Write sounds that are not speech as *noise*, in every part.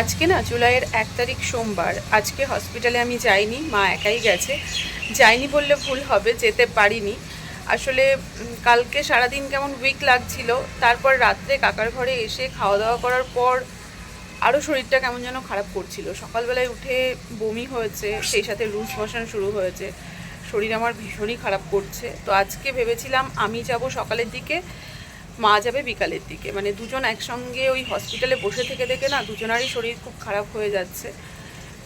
আজকে না, জুলাইয়ের এক তারিখ সোমবার, আজকে হসপিটালে আমি যাইনি, মা একাই গেছে। যাইনি বললে ভুল হবে, যেতে পারিনি। আসলে কালকে সারাদিন কেমন উইক লাগছিল, তারপর রাত্রে কাকার ঘরে এসে খাওয়া দাওয়া করার পর আরও শরীরটা কেমন যেন খারাপ করছিল। সকালবেলায় উঠে বমি হয়েছে, সেই সাথে লুজ মোশন শুরু হয়েছে। শরীর আমার ভীষণই খারাপ করছে। তো আজকে ভেবেছিলাম আমি যাব সকালের দিকে। মা যাবে বিকালের দিকে। মানে দুজন একসঙ্গে ওই হসপিটালে বসে থেকে থেকে না দুজনারই শরীর খুব খারাপ হয়ে যাচ্ছে।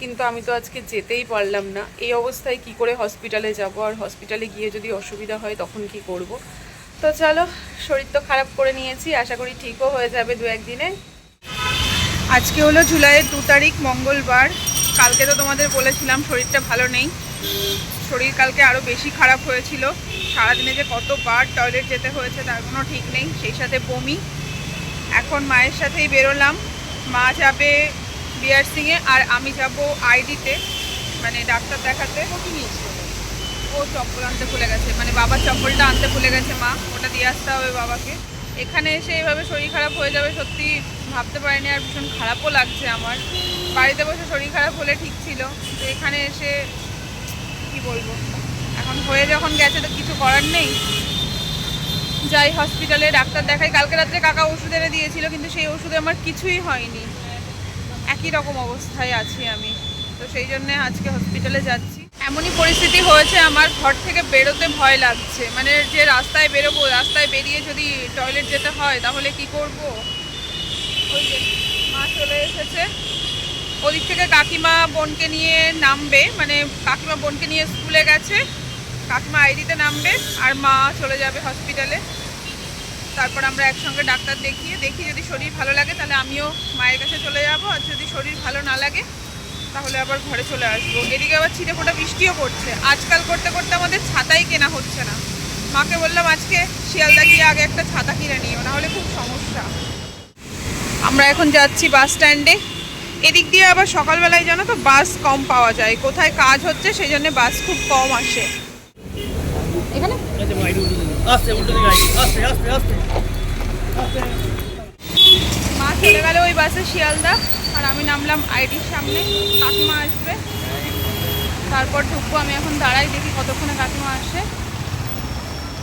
কিন্তু আমি তো আজকে যেতেই পারলাম না। এই অবস্থায় কি করে হসপিটালে যাব? আর হসপিটালে গিয়ে যদি অসুবিধা হয় তখন কি করব? তো চলো, শরীর তো খারাপ করে নিয়েছি। আশা করি ঠিকও হয়ে যাবে দু একদিনে। আজকে হলো জুলাইয়ের দু তারিখ, মঙ্গলবার। কালকে তো তোমাদের বলেছিলাম শরীরটা ভালো নেই। শরীর কালকে আরও বেশি খারাপ হয়েছিল। সারাদিনে যে কতবার টয়লেট যেতে হয়েছে তার কোনো ঠিক নেই সেই সাথে বমি। এখন মায়ের সাথেই বেরোলাম। মা যাবে বিআরসিংয়ে আর আমি যাব আইডিতে মানে ডাক্তার দেখাতে। ও চপ্পল আনতে ভুলে গেছে মানে বাবার চপ্পলটা আনতে ভুলে গেছে মা ওটা দিয়ে আসতে হবে বাবাকে। এখানে এসে এইভাবে শরীর খারাপ হয়ে যাবে সত্যি ভাবতে পারিনি আর ভীষণ খারাপও লাগছে আমার। বাড়িতে বসে শরীর খারাপ হলে ঠিক ছিল তো এখানে এসে কি বলব? এখন হয়ে যখন গেছে তো কিছু করার নেই। যাই হসপিটালে ডাক্তার দেখাই। কালকে রাত্রে কাকা ওষুধ এনে দিয়েছিল, কিন্তু সেই ওষুধে আমার কিছুই হয়নি। একই রকম অবস্থায় আছি আমি। তো সেই জন্যে আজকে হসপিটালে যাচ্ছি। এমনই পরিস্থিতি হয়েছে, আমার ঘর থেকে বেরোতে ভয় লাগছে। মানে যে রাস্তায় বেরোবো, রাস্তায় বেরিয়ে যদি টয়লেট যেতে হয়, তাহলে কি করব? ওই যে মা চলে এসেছে। ওদিক থেকে কাকিমা বোনকে নিয়ে নামবে। মানে কাকিমা বোনকে নিয়ে স্কুলে গেছে। কাকিমা আইডিতে নামবে আর মা চলে যাবে হসপিটালে তারপর আমরা একসঙ্গে ডাক্তার দেখিয়ে, দেখি যদি শরীর ভালো লাগে তাহলে আমিও মায়ের কাছে চলে যাব। আর যদি শরীর ভালো না লাগে, তাহলে আবার ঘরে চলে আসব। এদিকে আবার ছিটে ফোটা বৃষ্টিও পড়ছে। আজকাল করতে করতে আমাদের ছাতাই কেনা হচ্ছে না। মাকে বললাম, আজকে শিয়ালদা গিয়ে আগে একটা ছাতা কিনে নিও না হলে খুব সমস্যা। আমরা এখন যাচ্ছি বাস স্ট্যান্ডে এদিক দিয়ে আবার সকালবেলায় জানো তো, বাস কম পাওয়া যায়। কোথায় কাজ হচ্ছে, সেই জন্য বাস খুব কম আসে। এখানে? মা চলে গেল ওই বাসে শিয়ালদা আর আমি নামলাম আইডির সামনে কাকিমা আসবে। তারপর ঢুকবো আমি এখন দাঁড়াই দেখি কতক্ষণে কাকিমা আসে।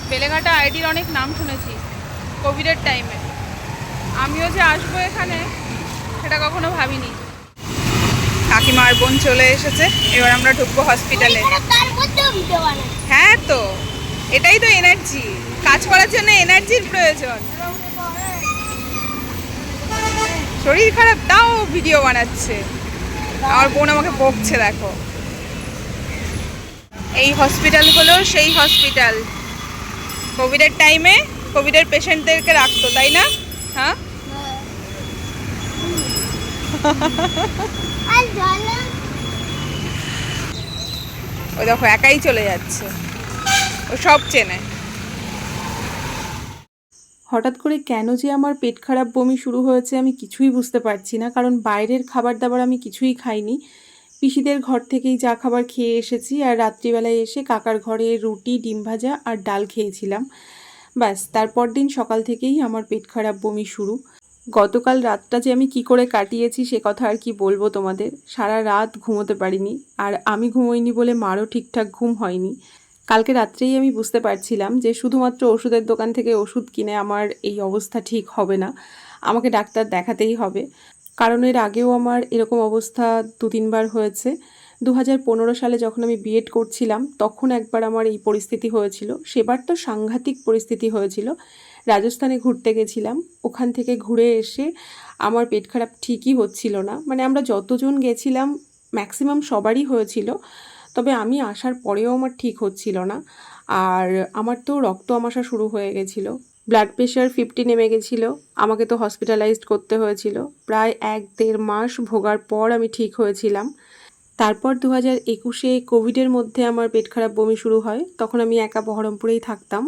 বেলেঘাটা আইডির অনেক নাম শুনেছি কোভিডের টাইমে আমিও যে আসব এখানে সেটা কখনো ভাবিনি। কাকিমা আর বোন চলে এসেছে এবার আমরা ঢুকবো হসপিটালে হ্যাঁ তো। এটাই তো এনার্জি কাজ করার জন্য এনার্জির প্রয়োজন। শরীর খারাপ তাও ভিডিও বানাচ্ছে। আমার বোন আমাকে বকছে দেখো। এই হসপিটাল হলো সেই হসপিটাল কোভিডের টাইমে কোভিডের পেশেন্টদেরকে রাখতো তাই না? হ্যাঁ? *laughs* ওই দেখো একাই চলে যাচ্ছে। ও সব চেনে। হঠাৎ করে কেন যে আমার পেট খারাপ বমি শুরু হয়েছে আমি কিছুই বুঝতে পারছি না, কারণ বাইরের খাবার দাবার আমি কিছুই খাইনি। পিসিদের ঘর থেকেই যা খাবার খেয়ে এসেছি আর রাত্রিবেলায় এসে কাকার ঘরে রুটি, ডিম ভাজা আর ডাল খেয়েছিলাম। ব্যাস, তারপর দিন সকাল থেকেই আমার পেট খারাপ বমি শুরু। গতকাল রাতটা যে আমি কি করে কাটিয়েছি সে কথা আর কি বলব তোমাদের? সারা রাত ঘুমোতে পারিনি আর আমি ঘুমোইনি বলে মারও ঠিকঠাক ঘুম হয়নি। কালকে রাত্রেই আমি বুঝতে পারছিলাম যে শুধুমাত্র ওষুধের দোকান থেকে ওষুধ কিনে আমার এই অবস্থা ঠিক হবে না। আমাকে ডাক্তার দেখাতেই হবে। কারণ এর আগেও আমার এরকম অবস্থা দু তিনবার হয়েছে। দু হাজার পনেরো সালে যখন আমি বিএড করছিলাম, তখন একবার আমার এই পরিস্থিতি হয়েছিল। সেবার তো সাংঘাতিক পরিস্থিতি হয়েছিল। রাজস্থানে ঘুরতে গেছিলাম। ওখান থেকে ঘুরে এসে আমার পেট খারাপ ঠিকই হচ্ছিল না। মানে আমরা যতজন গেছিলাম ম্যাক্সিমাম সবারই হয়েছিল। তবে আমি আসার পরেও আমার ঠিক হচ্ছিল না। আর আমার তো রক্ত আমাশা শুরু হয়ে গেছিল। ব্লাড প্রেশার ফিফটি নেমে গেছিল। আমাকে তো হসপিটালাইজড করতে হয়েছিল। প্রায় এক দেড় মাস ভোগার পর আমি ঠিক হয়েছিলাম। তারপর দু হাজার একুশে কোভিডের মধ্যে আমার পেট খারাপ বমি শুরু হয়। তখন আমি একা বহরমপুরেই থাকতাম।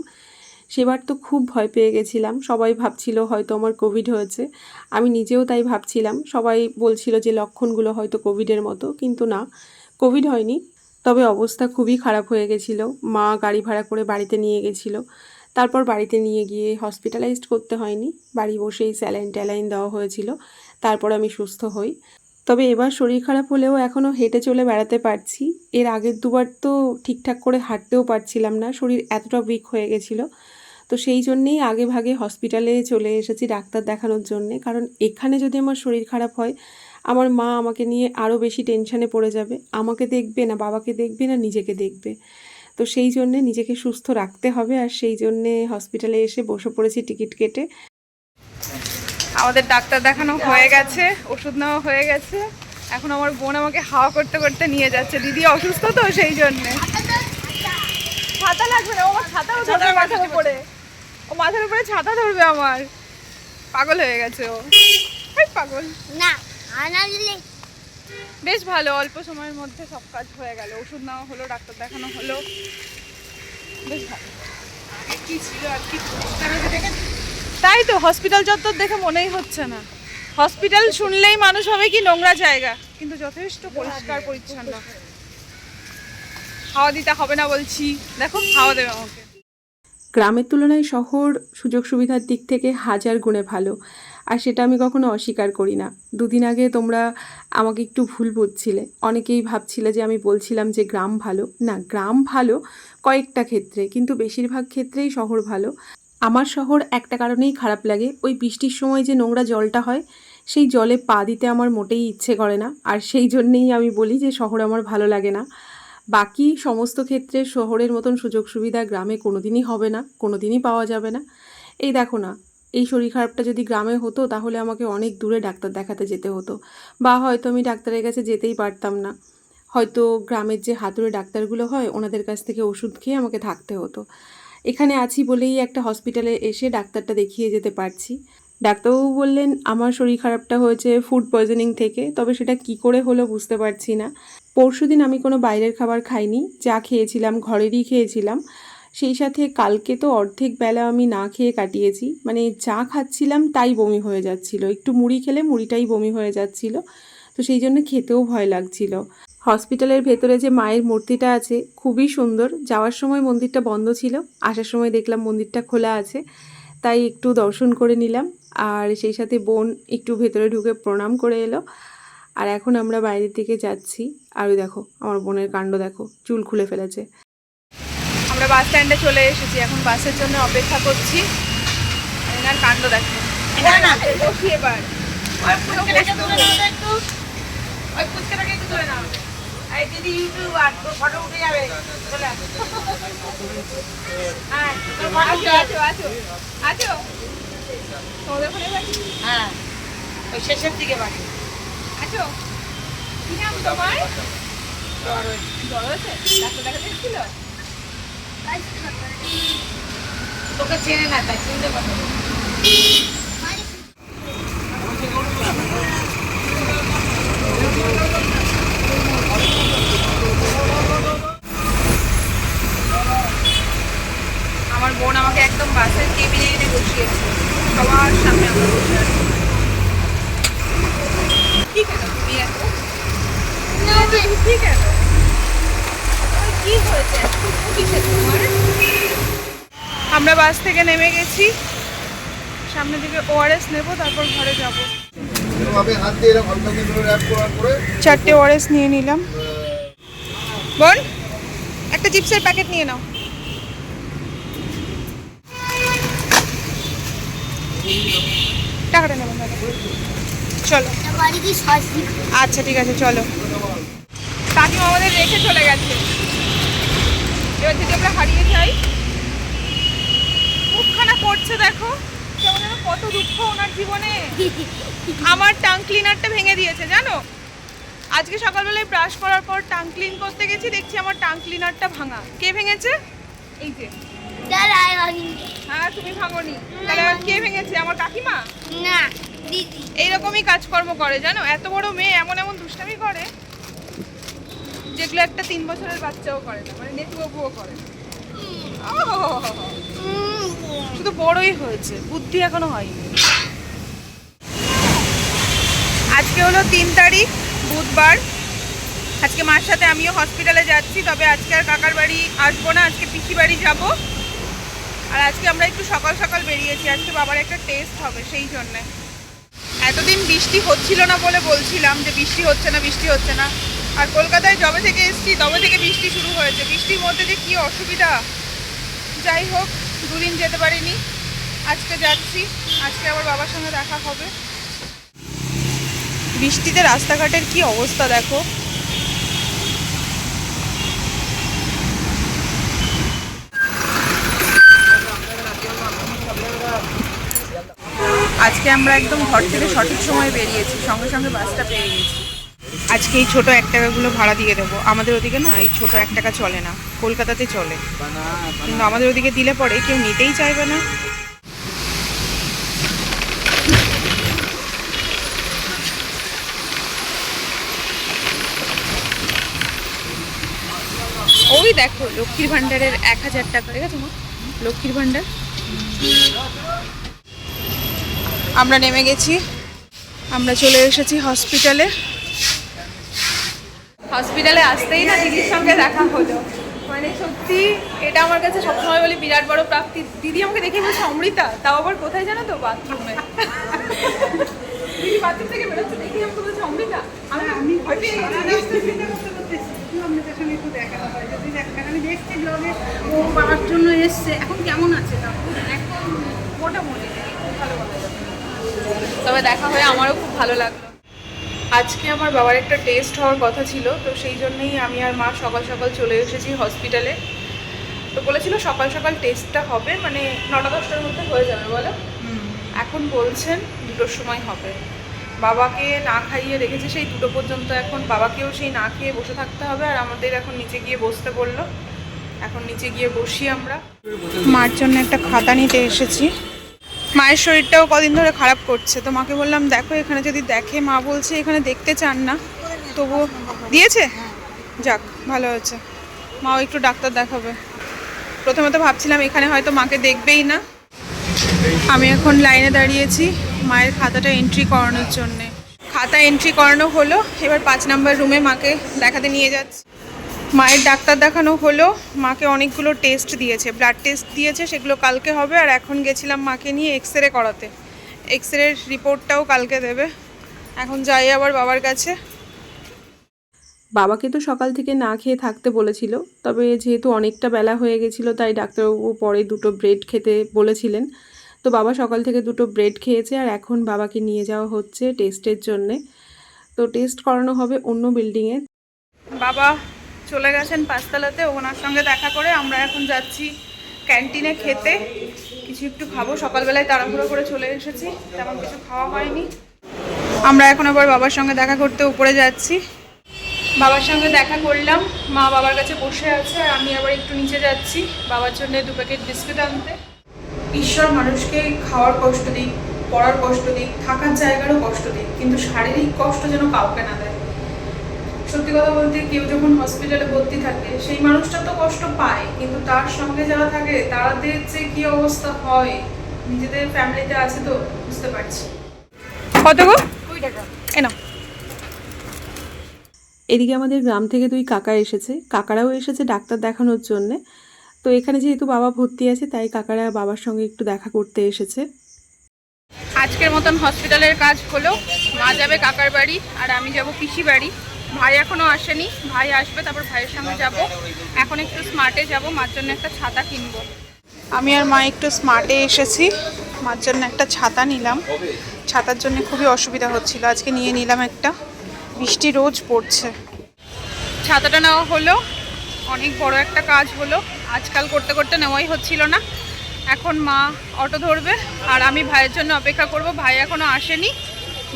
সেবার তো খুব ভয় পেয়ে গেছিলাম। সবাই ভাবছিল হয়তো আমার কোভিড হয়েছে। আমি নিজেও তাই ভাবছিলাম। সবাই বলছিল যে লক্ষণগুলো হয়তো কোভিডের মতো। কিন্তু না, কোভিড হয়নি। তবে অবস্থা খুবই খারাপ হয়ে গেছিল। মা গাড়ি ভাড়া করে বাড়িতে নিয়ে গেছিল। তারপর বাড়িতে নিয়ে গিয়ে হসপিটালাইজড করতে হয়নি। বাড়ি বসেই স্যালাইন ট্যালাইন দেওয়া হয়েছিল। তারপর আমি সুস্থ হই। তবে এবার শরীর খারাপ হলেও এখনও হেঁটে চলে বেড়াতে পারছি। এর আগের দুবার তো ঠিকঠাক করে হাঁটতেও পারছিলাম না। শরীর এতটা উইক হয়ে গেছিল। তো সেই জন্যেই আগে ভাগে হসপিটালে চলে এসেছি ডাক্তার দেখানোর জন্যে। কারণ এখানে যদি আমার শরীর খারাপ হয় আমার মা আমাকে নিয়ে আরও বেশি টেনশানে পড়ে যাবে। আমাকে দেখবে না বাবাকে দেখবে না নিজেকে দেখবে। তো সেই জন্যে নিজেকে সুস্থ রাখতে হবে আর সেই জন্যে হসপিটালে এসে বসে পড়েছি টিকিট কেটে। আমাদের ডাক্তার দেখানো হয়ে গেছে ওষুধ নেওয়া হয়ে গেছে। এখন আমার বোন আমাকে হাওয়া করতে করতে নিয়ে যাচ্ছে। দিদি অসুস্থ তো সেই জন্যে। ছাতা লাগবে না ও আমার ছাতাও ধরবে মাথার উপরে। ও মাথার উপরে ছাতা ধরবে আমার। পাগল হয়ে গেছে ও। পাগল। না। বেশ ভালো অল্প সময়ের মধ্যে সব কাজ হয়ে গেল। ওষুধ নেওয়া হলো ডাক্তার দেখানো হলো। বেশ ভালো। কি ছিল আর কি? তাই তো হসপিটাল চত্বর দেখে মনেই হচ্ছে না। হসপিটাল শুনলেই মানুষ হবে কি নোংরা জায়গা। কিন্তু যথেষ্ট পরিষ্কার পরিচ্ছন্ন। খাওয়া দিতে হবে না বলছি। দেখো খাওয়া দেবে আমাকে। গ্রামের তুলনায় শহর সুযোগ সুবিধার দিক থেকে হাজার গুণে ভালো। আর সেটা আমি কখনো অস্বীকার করি না। দুদিন আগে তোমরা আমাকে একটু ভুল বুঝছিলে। অনেকেই ভাবছিলে যে আমি বলছিলাম যে গ্রাম ভালো। না, গ্রাম ভালো কয়েকটা ক্ষেত্রে, কিন্তু বেশিরভাগ ক্ষেত্রেই শহর ভালো। আমার শহর একটা কারণেই খারাপ লাগে। ওই বৃষ্টির সময় যে নোংরা জলটা হয়, সেই জলে পা দিতে আমার মোটেই ইচ্ছে করে না। আর সেই জন্যেই আমি বলি যে শহর আমার ভালো লাগে না। বাকি সমস্ত ক্ষেত্রে শহরের মতন সুযোগ সুবিধা গ্রামে কোনোদিনই হবে না, কোনোদিনই পাওয়া যাবে না। এই দেখো না এই শরীর খারাপটা যদি গ্রামে হতো, তাহলে আমাকে অনেক দূরে ডাক্তার দেখাতে যেতে হতো। বা হয়তো আমি ডাক্তারের কাছে যেতেই পারতাম না। হয়তো গ্রামের যে হাতুড়ে ডাক্তারগুলো হয়, ওনাদের কাছ থেকে ওষুধ খেয়ে আমাকে থাকতে হতো। এখানে আছি বলেই একটা হসপিটালে এসে ডাক্তারটা দেখিয়ে যেতে পারছি। ডাক্তারবাবু বললেন, আমার শরীর খারাপটা হয়েছে ফুড পয়জনিং থেকে, তবে সেটা কি করে হলো বুঝতে পারছি না। পরশুদিন আমি কোনো বাইরের খাবার খাইনি যা খেয়েছিলাম, ঘরেরই খেয়েছিলাম। সেই সাথে কালকে তো অর্ধেক বেলা আমি না খেয়ে কাটিয়েছি। মানে যা খাচ্ছিলাম তাই বমি হয়ে যাচ্ছিল। একটু মুড়ি খেলে মুড়িটাই বমি হয়ে যাচ্ছিল। তো সেই জন্য খেতেও ভয় লাগছিল। হসপিটালের ভেতরে যে মায়ের মূর্তিটা আছে, খুবই সুন্দর। যাওয়ার সময় মন্দিরটা বন্ধ ছিল। আসার সময় দেখলাম মন্দিরটা খোলা আছে। তাই একটু দর্শন করে নিলাম। আর সেই সাথে বোন একটু ভেতরে ঢুকে প্রণাম করে এলো। আর এখন আমরা বাইরের দিকে যাচ্ছি। আর দেখো, আমার বোনের কাণ্ড দেখো। চুল খুলে ফেলেছে। আমরা বাস স্ট্যান্ডে চলে এসেছি এখন বাসের জন্য অপেক্ষা করছি এনার কাণ্ড দেখো বসি এবার দিদি ইউটিউবার তোর ফটো উঠে যাবে চলে। হ্যাঁ, আছো, আছো, আছো, আছো। তোমাদের বাড়ি? হ্যাঁ ওই শেষের দিকে বাড়ি আছো? কি নাম তোমার? জ্বর হয়েছে? ডাক্তার দেখাতে এসেছিল? তোকে চেনে না তাই চিনতে পারবে আমার বোন আমাকে একদম বাসের কেবিনে এনে বসিয়েছে। সবার সামনে আমরা বসে আছি। কি কেন? তুমি এত? কি কেন? তোমার কি হয়েছে? এত কিসে তোমার আমরা বাস থেকে নেমে গেছি। সামনে দিকে ওআরএস নেব তারপর ঘরে যাব। চারটে ওআরএস নিয়ে নিলাম। বোন একটা চিপসের প্যাকেট নিয়ে নাও। টাকাটা নেবেন চলো। আচ্ছা ঠিক আছে চলো। কাকিমা আমাদের রেখে চলে গেছে। এবার যদি আমরা হারিয়ে যাই করছে দেখো। কেমন যেন কত দুঃখ ওনার জীবনে। আমার টাং ক্লিনারটা ভেঙে দিয়েছে জানো? আজকে সকালবেলায় ব্রাশ করার পর টাং ক্লিন করতে গেছি দেখছি আমার টাং ক্লিনারটা ভাঙা। কে ভেঙেছে? এই যে। হ্যাঁ তুমি ভাঙনি। তাহলে কে ভেঙেছে? আমার কাকিমা? না দিদি। এইরকমই কাজকর্ম করে জানো? এত বড় মেয়ে এমন এমন দুষ্টামি করে যেগুলো একটা তিন বছরের বাচ্চাও করে না মানে নেটু করে না। শুধু বড়ই হয়েছে। বুদ্ধি এখনও হয়নি। আজকে হলো তিন তারিখ, বুধবার। আজকে মার সাথে আমিও হসপিটালে যাচ্ছি, তবে আজকে আর কাকার বাড়ি আসব না, আজকে পিসি বাড়ি যাব। আর আজকে আমরা একটু সকাল সকাল বেরিয়েছি, আজকে বাবার একটা টেস্ট হবে সেই জন্যে। এতদিন বৃষ্টি হচ্ছিল না বলে বলছিলাম যে বৃষ্টি হচ্ছে না, বৃষ্টি হচ্ছে না। আর কলকাতায় যবে থেকে এসেছি, তবে থেকে বৃষ্টি শুরু হয়েছে। বৃষ্টির মধ্যে যে কী অসুবিধা? যাই হোক, দুদিন যেতে পারিনি। আজকে যাচ্ছি, আজকে আবার বাবার সঙ্গে দেখা হবে। বৃষ্টিতে রাস্তাঘাটের কি অবস্থা দেখো। আজকে আমরা একদম ঘর থেকে সঠিক সময় বেরিয়েছি, সঙ্গে সঙ্গে বাসটা পেয়ে গেছি। আজকে এই ছোট এক টাকাগুলো ভাড়া দিয়ে দেবো। আমাদের ওদিকে না এই ছোট এক টাকা চলে না, কলকাতাতে চলে। কিন্তু আমাদের ওদিকে দিলে পরে কেউ নিতেই চাইবে না। ওই দেখো, লক্ষ্মীর ভাণ্ডারের এক হাজার টাকা, ঠিক আছে লক্ষ্মীর ভাণ্ডার। আমরা নেমে গেছি। আমরা চলে এসেছি হসপিটালে। হসপিটালে আসতেই না দিদির সঙ্গে দেখা হলো। মানে সত্যি এটা আমার কাছে সবসময় বলি বিরাট বড় প্রাপ্তি। দিদি আমাকে দেখে বলছে অমৃতা তাও আবার কোথায় জানো তো বাথরুমে দিদি বাথরুম থেকে বেরোচ্ছে দেখে আমাকে বলছে অমৃতা আমি আমি ভয় পেয়ে গেছি। ও বাবার জন্য এসছে। এখন কেমন আছে এখন মোটামুটি। ভালো। তবে দেখা হয়ে আমারও খুব ভালো লাগল। আজকে আমার বাবার একটা টেস্ট হওয়ার কথা ছিল তো সেই জন্যেই আমি আর মা সকাল সকাল চলে এসেছি হসপিটালে তো বলেছিল সকাল সকাল টেস্টটা হবে মানে নটা দশটার মধ্যে হয়ে যাবে বলো। এখন বলছেন দুটোর সময় হবে। বাবাকে না খাইয়ে রেখেছে সেই দুটো পর্যন্ত এখন বাবাকেও সেই না খেয়ে বসে থাকতে হবে আর আমাদের এখন নিচে গিয়ে বসতে বলল। এখন নিচে গিয়ে বসি আমরা। মার জন্য একটা খাতা নিতে এসেছি। মায়ের শরীরটাও কদিন ধরে খারাপ করছে। তো মাকে বললাম, দেখো, এখানে যদি দেখে মা বলছে, এখানে দেখতে চান না তবু দিয়েছে? যাক, ভালো হয়েছে। মাও একটু ডাক্তার দেখাবে। প্রথমে তো ভাবছিলাম, এখানে হয়তো মাকে দেখবেই না। আমি এখন লাইনে দাঁড়িয়েছি, মায়ের খাতাটা এন্ট্রি করানোর জন্যে। খাতা এন্ট্রি করানো হলো, এবার পাঁচ নাম্বার রুমে মাকে দেখাতে নিয়ে যাচ্ছি। মায়ের ডাক্তার দেখানো হলো মাকে অনেকগুলো টেস্ট দিয়েছে ব্লাড টেস্ট দিয়েছে সেগুলো কালকে হবে আর এখন গেছিলাম মাকে নিয়ে এক্স রে করাতে। এক্স রের রিপোর্টটাও কালকে দেবে। এখন যাই আবার বাবার কাছে। বাবাকে তো সকাল থেকে না খেয়ে থাকতে বলেছিল তবে যেহেতু অনেকটা বেলা হয়ে গেছিল তাই ডাক্তারবাবু পরে দুটো ব্রেড খেতে বলেছিলেন। তো বাবা সকাল থেকে দুটো ব্রেড খেয়েছে আর এখন বাবাকে নিয়ে যাওয়া হচ্ছে টেস্টের জন্যে। তো টেস্ট করানো হবে অন্য বিল্ডিংয়ে বাবা চলে গেছেন পাঁচতলাতে, ওনার সঙ্গে দেখা করে আমরা এখন যাচ্ছি ক্যান্টিনে খেতে। কিছু একটু খাব, সকালবেলায় তাড়াহুড়ো করে চলে এসেছি, তেমন কিছু খাওয়া হয়নি। আমরা এখন আবার বাবার সঙ্গে দেখা করতে উপরে যাচ্ছি। বাবার সঙ্গে দেখা করলাম, মা বাবার কাছে বসে আছে, আর আমি আবার একটু নিচে যাচ্ছি, বাবার জন্য দু প্যাকেট বিস্কুট আনতে। ঈশ্বর মানুষকে খাওয়ার কষ্ট দিক, পড়ার কষ্ট দিক, থাকার জায়গারও কষ্ট দিক, কিন্তু শারীরিক কষ্ট যেন কাউকে না দেয়। সত্যি কথা বলতে কেউ যখন হসপিটালে ভর্তি থাকে সেই মানুষটা তো কষ্ট পায় কিন্তু তার সঙ্গে যারা থাকে তাদের যে কি অবস্থা হয় নিজেদের ফ্যামিলিতে আছে তো বুঝতে পারছি। কত গো? কুড়ি টাকা। এনো এদিকে আমাদের গ্রাম থেকে দুই কাকা এসেছে। কাকারাও এসেছে ডাক্তার দেখানোর জন্যে। তো এখানে যেহেতু বাবা ভর্তি আছে তাই কাকারা বাবার সঙ্গে একটু দেখা করতে এসেছে। আজকের মতন হসপিটালের কাজ হলো। মা যাবে কাকার বাড়ি আর আমি যাব পিসি বাড়ি। ভাই এখনও আসেনি। ভাই আসবে, তারপর ভাইয়ের সঙ্গে যাব। এখন একটু স্মার্টে যাব, মার জন্য একটা ছাতা কিনবো। আমি আর মা একটু স্মার্টে এসেছি, মার জন্য একটা ছাতা নিলাম। ছাতার জন্য খুবই অসুবিধা হচ্ছিল, আজকে নিয়ে নিলাম একটা। বৃষ্টি রোজ পড়ছে। ছাতাটা নেওয়া হলো, অনেক বড় একটা কাজ হলো। আজকাল করতে করতে নেওয়াই হচ্ছিল না। এখন মা অটো ধরবে, আর আমি ভাইয়ের জন্য অপেক্ষা করব। ভাই এখনও আসেনি,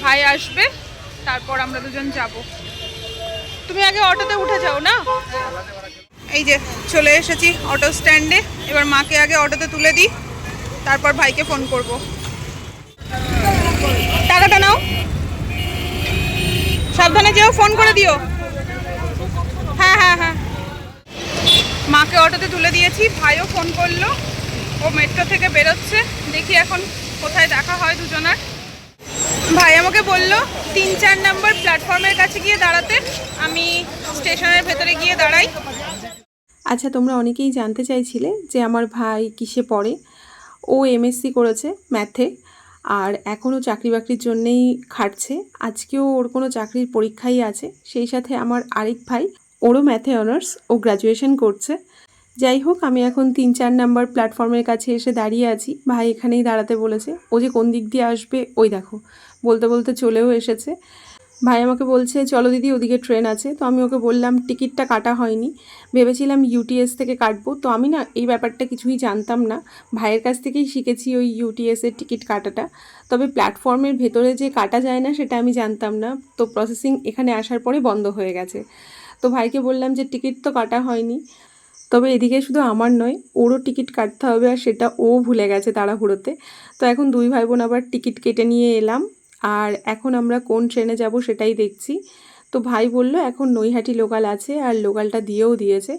ভাই আসবে, তারপর আমরা দুজন যাব। তুমি আগে অটোতে উঠে যাও, না? এই যে, চলে এসেছি অটো স্ট্যান্ডে। এবার মাকে আগে অটোতে তুলে দিই, তারপর ভাইকে ফোন করব। টাকাটা নাও। সাবধানে যেও, ফোন করে দিও। হ্যাঁ হ্যাঁ হ্যাঁ। মাকে অটোতে তুলে দিয়েছি, ভাইও ফোন করল। ও মেট্রো থেকে বেরোচ্ছে। দেখি এখন কোথায় দেখা হয় দুজনার। ভাই আমাকে বলল তিন চার নাম্বার প্ল্যাটফর্মের কাছে গিয়ে দাঁড়াতে। আমি স্টেশনের ভেতরে গিয়ে দাঁড়াই। আচ্ছা তোমরা অনেকেই জানতে চাইছিলে যে আমার ভাই কিসে পড়ে। ও এমএসসি করেছে ম্যাথে আর এখনও চাকরি বাকরির জন্যেই খাটছে। আজকেও ওর কোনো চাকরির পরীক্ষাই আছে। সেই সাথে আমার আরেক ভাই, ওরও ম্যাথে অনার্স ও গ্র্যাজুয়েশন করছে। যাই হোক, আমি এখন তিন চার নাম্বার প্ল্যাটফর্মের কাছে এসে দাঁড়িয়ে আছি। ভাই এখানেই দাঁড়াতে বলেছে। ও যে কোন দিক দিয়ে আসবে, ওই দেখো। বলতে বলতে চলেও এসেছে। ভাই আমাকে বলছে, চলো দিদি, ওদিকে ট্রেন আছে। তো আমি ওকে বললাম টিকিটটা কাটা হয়নি। ভেবেছিলাম ইউটিএস থেকে কাটবো। তো আমি না, এই ব্যাপারটা কিছুই জানতাম না। ভাইয়ের কাছ থেকেই শিখেছি ওই ইউটিএসের টিকিট কাটাটা। তবে প্ল্যাটফর্মের ভেতরে যে কাটা যায় না, সেটা আমি জানতাম না। তো প্রসেসিং এখানে আসার পরে বন্ধ হয়ে গেছে। তো ভাইকে বললাম যে টিকিট তো কাটা হয়নি। তবে এদিকে শুধু আমার নয়, ওরও টিকিট কাটতে হবে আর সেটা ও ভুলে গেছে তাড়াহুড়োতে। তো এখন দুই ভাই বোন আবার টিকিট কেটে নিয়ে এলাম। আর এখন আমরা কোন ট্রেনে যাব সেটাই দেখছি। তো ভাই বলল, এখন নৈহাটি লোকাল আছে আর লোকালটা দিয়েও দিয়েছে।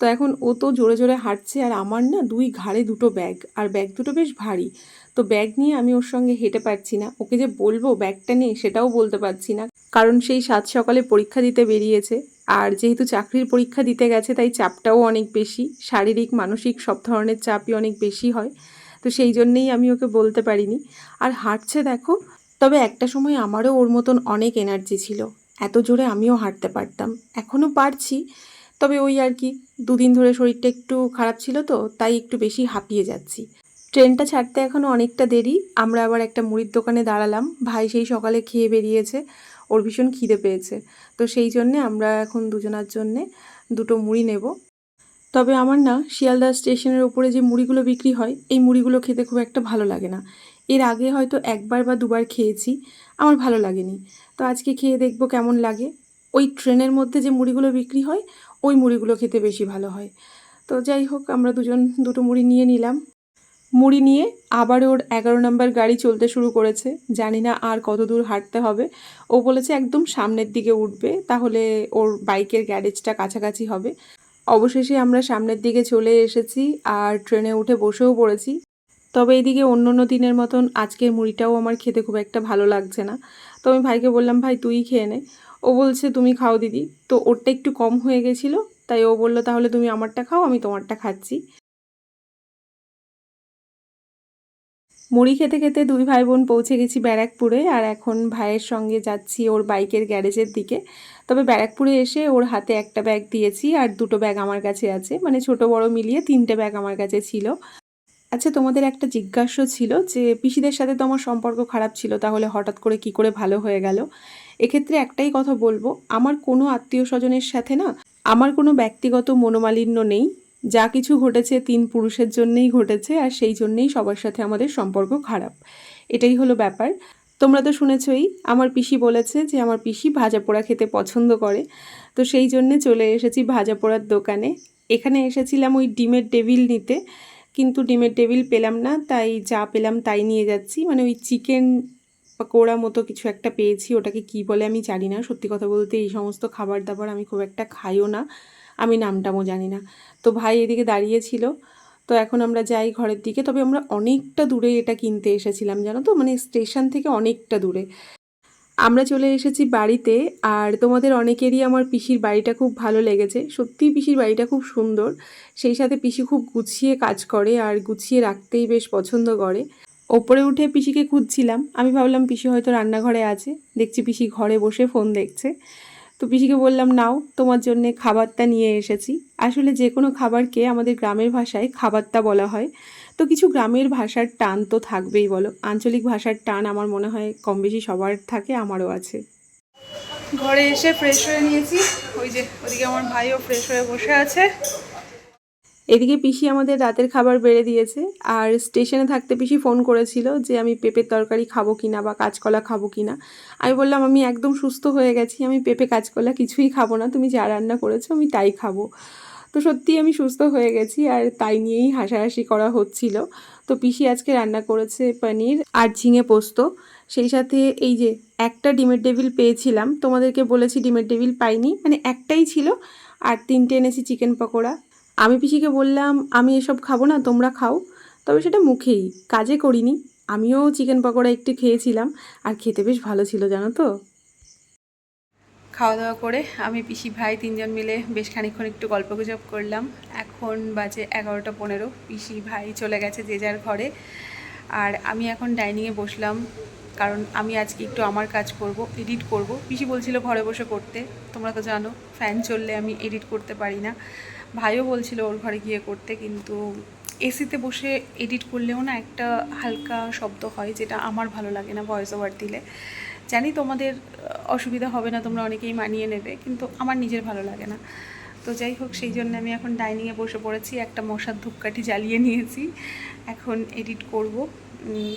তো এখন ও তো জোরে জোরে হাঁটছে আর আমার না দুই ঘাড়ে দুটো ব্যাগ আর ব্যাগ দুটো বেশ ভারী। তো ব্যাগ নিয়ে আমি ওর সঙ্গে হেঁটে পারছি না। ওকে যে বলব ব্যাগটা নিয়ে সেটাও বলতে পারছি না। কারণ সেই সাত সকালে পরীক্ষা দিতে বেরিয়েছে। আর যেহেতু চাকরির পরীক্ষা দিতে গেছে, তাই চাপটাও অনেক বেশি। শারীরিক, মানসিক সব ধরনের চাপই অনেক বেশি হয়। তো সেই জন্যেই আমি ওকে বলতে পারিনি। আর হাঁটছে দেখো তবে একটা সময় আমারও ওর মতন অনেক এনার্জি ছিল। এত জোরে আমিও হাঁটতে পারতাম। এখনও পারছি, তবে ওই আর কি, দুদিন ধরে শরীরটা একটু খারাপ ছিল তো, তাই একটু বেশি হাঁপিয়ে যাচ্ছি। ট্রেনটা ছাড়তে এখনও অনেকটা দেরি, আমরা আবার একটা মুড়ির দোকানে দাঁড়ালাম। ভাই সেই সকালে খেয়ে বেরিয়েছে, ওর ভীষণ খিদে পেয়েছে। তো সেই জন্যে আমরা এখন দুজনার জন্যে দুটো মুড়ি নেব। তবে আমার না, শিয়ালদা স্টেশনের ওপরে যে মুড়িগুলো বিক্রি হয়, এই মুড়িগুলো খেতে খুব একটা ভালো লাগে না। এর আগে হয়তো একবার বা দুবার খেয়েছি, আমার ভালো লাগেনি। তো আজকে খেয়ে দেখব কেমন লাগে। ওই ট্রেনের মধ্যে যে মুড়িগুলো বিক্রি হয়, ওই মুড়িগুলো খেতে বেশি ভালো হয়। তো যাই হোক, আমরা দুজন দুটো মুড়ি নিয়ে নিলাম। মুড়ি নিয়ে আবার ওর এগারো নম্বর গাড়ি চলতে শুরু করেছে। জানি না আর কত দূর হাঁটতে হবে। ও বলেছে একদম সামনের দিকে উঠবে, তাহলে ওর বাইকের গ্যারেজটা কাছাকাছি হবে। অবশেষে আমরা সামনের দিকে চলে এসেছি আর ট্রেনে উঠে বসেও পড়েছি। তবে এইদিকে অন্য অন্য দিনের মতন আজকের মুড়িটাও আমার খেতে খুব একটা ভালো লাগছে না। তো আমি ভাইকে বললাম, ভাই, তুই খেয়ে নে। ও বলছে, তুমি খাও দিদি। তো ওরটা একটু কম হয়ে গেছিল, তাই ও বলল, তাহলে তুমি আমারটা খাও, আমি তোমারটা খাচ্ছি। মুড়ি খেতে খেতে দুই ভাই বোন পৌঁছে গেছি ব্যারাকপুরে, আর এখন ভাইয়ের সঙ্গে যাচ্ছি ওর বাইকের গ্যারেজের দিকে। তবে ব্যারাকপুরে এসে ওর হাতে একটা ব্যাগ দিয়েছি, আর দুটো ব্যাগ আমার কাছে আছে। মানে ছোট বড় মিলিয়ে তিনটে ব্যাগ আমার কাছে ছিল। আচ্ছা তোমাদের একটা জিজ্ঞাস্য ছিল যে, পিসিদের সাথে তো আমার সম্পর্ক খারাপ ছিল, তাহলে হঠাৎ করে কি করে ভালো হয়ে গেল? এক্ষেত্রে একটাই কথা বলব, আমার কোনো আত্মীয় স্বজনের সাথে না, আমার কোনো ব্যক্তিগত মনোমালিন্য নেই। যা কিছু ঘটেছে তিন পুরুষের জন্যেই ঘটেছে, আর সেই জন্যেই সবার সাথে আমাদের সম্পর্ক খারাপ। এটাই হলো ব্যাপার। তোমরা তো শুনেছই, আমার পিসি বলেছে যে, আমার পিসি ভাজা পোড়া খেতে পছন্দ করে। তো সেই জন্যে চলে এসেছি ভাজা পোড়ার দোকানে। এখানে এসেছিলাম ওই ডিমের টেবিল নিতে। কিন্তু ডিমের টেবিল পেলাম না, তাই যা পেলাম তাই নিয়ে যাচ্ছি। মানে ওই চিকেন পকোড়া মতো কিছু একটা পেয়েছি, ওটাকে কি বলে আমি জানি না। সত্যি কথা বলতে এই সমস্ত খাবার দাবার আমি খুব একটা খাইও না, আমি নামটামও জানি না। তো ভাই এদিকে দাঁড়িয়েছিল তো এখন আমরা যাই ঘরের দিকে। তবে আমরা অনেকটা দূরে এটা কিনতে এসেছিলাম, জানো তো? মানে স্টেশন থেকে অনেকটা দূরে। আমরা চলে এসেছি বাড়িতে আর তোমাদের অনেকেরই আমার পিসির বাড়িটা খুব ভালো লেগেছে। সত্যিই পিসির বাড়িটা খুব সুন্দর। সেই সাথে পিসি খুব গুছিয়ে কাজ করে আর গুছিয়ে রাখতেই বেশ পছন্দ করে। ওপরে উঠে পিসিকে খুঁজছিলাম। আমি ভাবলাম পিসি হয়তো রান্নাঘরে আছে। দেখছি পিসি ঘরে বসে ফোন দেখছে। তো পিসিকে বললাম, নাও, তোমার জন্য খাবারটা নিয়ে এসেছি। আসলে যে কোনো খাবারকে আমাদের গ্রামের ভাষায় খাবারটা বলা হয়। তো কিছু গ্রামের ভাষার টান তো থাকবেই বলো। আঞ্চলিক ভাষার টান আমার মনে হয় কম বেশি সবার থাকে আমারও আছে। ঘরে এসে ফ্রেশ হয়ে নিয়েছি। ওই যে ওদিকে আমার ভাইও ফ্রেশ হয়ে বসে আছে। এদিকে পিসি আমাদের রাতের খাবার বেড়ে দিয়েছে আর স্টেশনে থাকতে পিসি ফোন করেছিল যে আমি পেঁপের তরকারি খাব কিনা বা কাঁচকলা খাব কিনা। আমি বললাম আমি একদম সুস্থ হয়ে গেছি আমি পেঁপে কাঁচকলা কিছুই খাব না তুমি যা রান্না করেছ আমি তাই খাব। তো সত্যিই আমি সুস্থ হয়ে গেছি আর তাই নিয়েই হাসাহাসি করা হচ্ছিল। তো পিসি আজকে রান্না করেছে পনির আর ঝিঙে পোস্ত। সেই সাথে এই যে একটা ডিমের টেবিল পেয়েছিলাম, তোমাদেরকে বলেছি ডিমের টেবিল পাইনি মানে একটাই ছিল আর তিনটে এনেছি চিকেন পকোড়া। আমি পিসিকে বললাম, আমি এসব খাব না, তোমরা খাও। তবে সেটা মুখেই, কাজে করিনি। আমিও চিকেন পকোড়া একটু খেয়েছিলাম, আর খেতে বেশ ভালো ছিল, জানো তো? খাওয়া দাওয়া করে আমি পিসি ভাই তিনজন মিলে বেশ খানিক্ষণ একটু গল্পগুজব করলাম। এখন বাজে এগারোটা পনেরো, পিসি ভাই চলে গেছে যে যার ঘরে। আর আমি এখন ডাইনিংয়ে বসলাম, কারণ আমি আজকে একটু আমার কাজ করব, এডিট করব। পিসি বলছিল ঘরে বসে করতে, তোমরা তো জানো, ফ্যান চললে আমি এডিট করতে পারি না। ভাইও বলছিল ওর ঘরে গিয়ে করতে, কিন্তু এসিতে বসে এডিট করলেও না একটা হালকা শব্দ হয়, যেটা আমার ভালো লাগে না, ভয়েস ওভার দিলে। জানি তোমাদের অসুবিধা হবে না, তোমরা অনেকেই মানিয়ে নেবে, কিন্তু আমার নিজের ভালো লাগে না। তো যাই হোক, সেই জন্য আমি এখন ডাইনিংয়ে বসে পড়েছি, একটা মশার ধূপকাঠি জ্বালিয়ে নিয়েছি, এখন এডিট করব।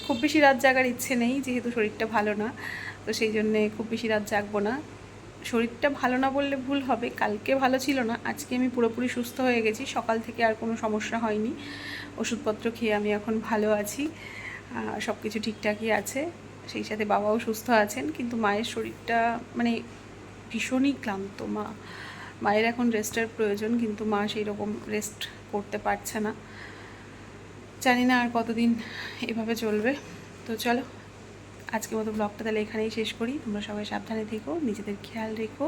খুব বেশি রাত জাগার ইচ্ছে নেই, যেহেতু শরীরটা ভালো না, তো সেই জন্যে খুব বেশি রাত জাগবো না। শরীরটা ভালো না বললে ভুল হবে, কালকে ভালো ছিল না, আজকে আমি পুরোপুরি সুস্থ হয়ে গেছি, সকাল থেকে আর কোনো সমস্যা হয়নি। ওষুধপত্র খেয়ে আমি এখন ভালো আছি সব কিছু ঠিকঠাকই আছে। সেই সাথে বাবাও সুস্থ আছেন, কিন্তু মায়ের শরীরটা মানে ভীষণই ক্লান্ত। মা, মায়ের এখন রেস্টের প্রয়োজন, কিন্তু মা সেই রকম রেস্ট করতে পারছে না। জানি না আর কতদিন এভাবে চলবে। তো চলো, আজকের মতো ব্লগটা তাহলে এখানেই শেষ করি। তোমরা সবাই সাবধানে থেকো, নিজেদের খেয়াল রেখো।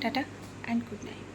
Tata and good night